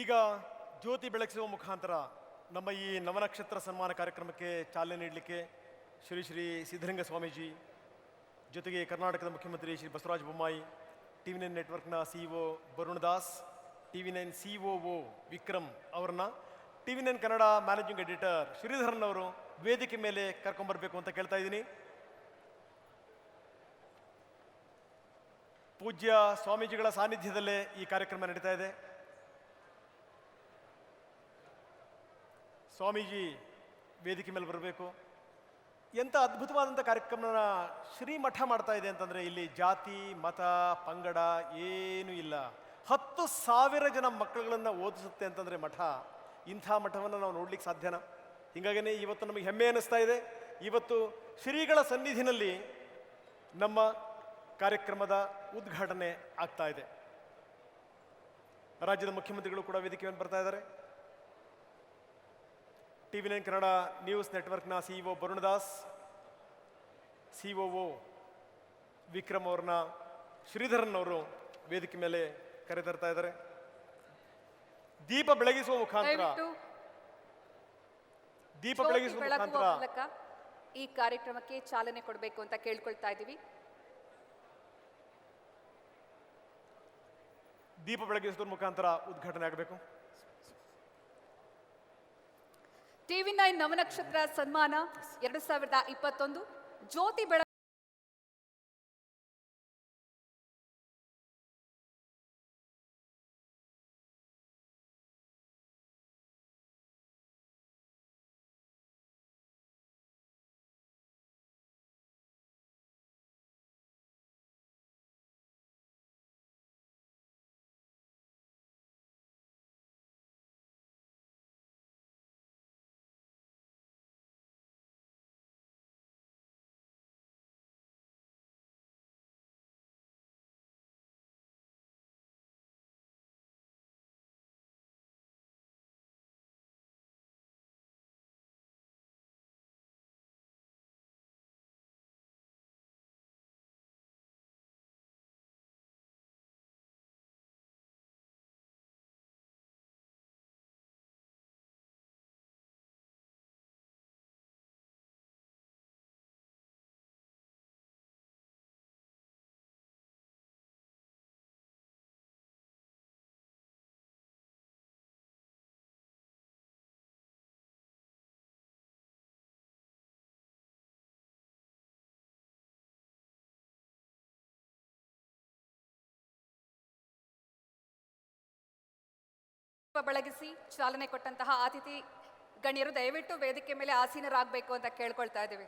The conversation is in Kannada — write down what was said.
ಈಗ ಜ್ಯೋತಿ ಬೆಳಗಿಸುವ ಮುಖಾಂತರ ನಮ್ಮ ಈ ನವನಕ್ಷತ್ರ ಸನ್ಮಾನ ಕಾರ್ಯಕ್ರಮಕ್ಕೆ ಚಾಲನೆ ನೀಡಲಿಕ್ಕೆ ಶ್ರೀ ಶ್ರೀ ಸಿದ್ಧಲಿಂಗ ಸ್ವಾಮೀಜಿ, ಜೊತೆಗೆ ಕರ್ನಾಟಕದ ಮುಖ್ಯಮಂತ್ರಿ Shri Basavaraj Bommai T V nine ನೆಟ್ವರ್ಕ್ನ C O Varun Das T V nine C O O Vikram ಅವರನ್ನ T V nine Kannada managing editor Sridharan ಅವರು ವೇದಿಕೆ ಮೇಲೆ ಕರ್ಕೊಂಬರ್ಬೇಕು ಅಂತ ಕೇಳ್ತಾ ಇದ್ದೀನಿ. ಪೂಜ್ಯ ಸ್ವಾಮೀಜಿಗಳ ಸಾನ್ನಿಧ್ಯದಲ್ಲೇ ಈ ಕಾರ್ಯಕ್ರಮ ನಡೀತಾ ಇದೆ. ಸ್ವಾಮೀಜಿ ವೇದಿಕೆ ಮೇಲೆ ಬರಬೇಕು. ಎಂಥ ಅದ್ಭುತವಾದಂಥ ಕಾರ್ಯಕ್ರಮನ ಶ್ರೀಮಠ ಮಾಡ್ತಾ ಇದೆ ಅಂತಂದರೆ ಇಲ್ಲಿ ಜಾತಿ, ಮತ, ಪಂಗಡ ಏನೂ ಇಲ್ಲ. ಹತ್ತು ಸಾವಿರ ಜನ ಮಕ್ಕಳುಗಳನ್ನು ಓದಿಸುತ್ತೆ ಅಂತಂದರೆ ಮಠ. ಇಂಥ ಮಠವನ್ನು ನಾವು ನೋಡ್ಲಿಕ್ಕೆ ಸಾಧ್ಯನ? ಹೀಗಾಗಿನೇ ಇವತ್ತು ನಮಗೆ ಹೆಮ್ಮೆ ಅನ್ನಿಸ್ತಾ ಇದೆ. ಇವತ್ತು ಶ್ರೀಗಳ ಸನ್ನಿಧಿನಲ್ಲಿ ನಮ್ಮ ಕಾರ್ಯಕ್ರಮದ ಉದ್ಘಾಟನೆ ಆಗ್ತಾ ಇದೆ. ರಾಜ್ಯದ ಮುಖ್ಯಮಂತ್ರಿಗಳು ಕೂಡ ವೇದಿಕೆ ಮೇಲೆ ಬರ್ತಾ ಇದ್ದಾರೆ. T V nine Kannada news ನೆಟ್ವರ್ಕ್ನ ಸಿಇಒ ಬರುಣ್ ದಾಸ್ ಸಿಒಒ ವಿಕ್ರಮ್ ಅವ್ರನ್ನ ಶ್ರೀಧರನ್ ಅವರು ವೇದಿಕೆ ಮೇಲೆ ಕರೆತರ್ತಾ ಇದ್ದಾರೆ. ದೀಪ ಬೆಳಗಿಸುವ ಮುಖಾಂತರ ದೀಪ ಬೆಳಗಿಸುವ ಮುಖಾಂತರ ಈ ಕಾರ್ಯಕ್ರಮಕ್ಕೆ ಚಾಲನೆ ಕೊಡಬೇಕು ಅಂತ ಕೇಳ್ಕೊಳ್ತಾ ಇದ್ದೀವಿ. ದೀಪ ಬೆಳಗಿಸುವ ಮುಖಾಂತರ ಉದ್ಘಾಟನೆ ಆಗಬೇಕು. ಟಿವಿ ನೈನ್ ನವನಕ್ಷತ್ರ ಸನ್ಮಾನ ಎರಡು ಸಾವಿರದ ಇಪ್ಪತ್ತೊಂದು. ಜ್ಯೋತಿ ಬೆಳ ಬೆಳಗಿಸಿ ಚಾಲನೆ ಕೊಟ್ಟಂತಹ ಅತಿಥಿ ಗಣ್ಯರು ದಯವಿಟ್ಟು ವೇದಿಕೆ ಮೇಲೆ ಆಸೀನರಾಗಬೇಕು ಅಂತ ಕೇಳ್ಕೊಳ್ತಾ ಇದ್ದೀವಿ.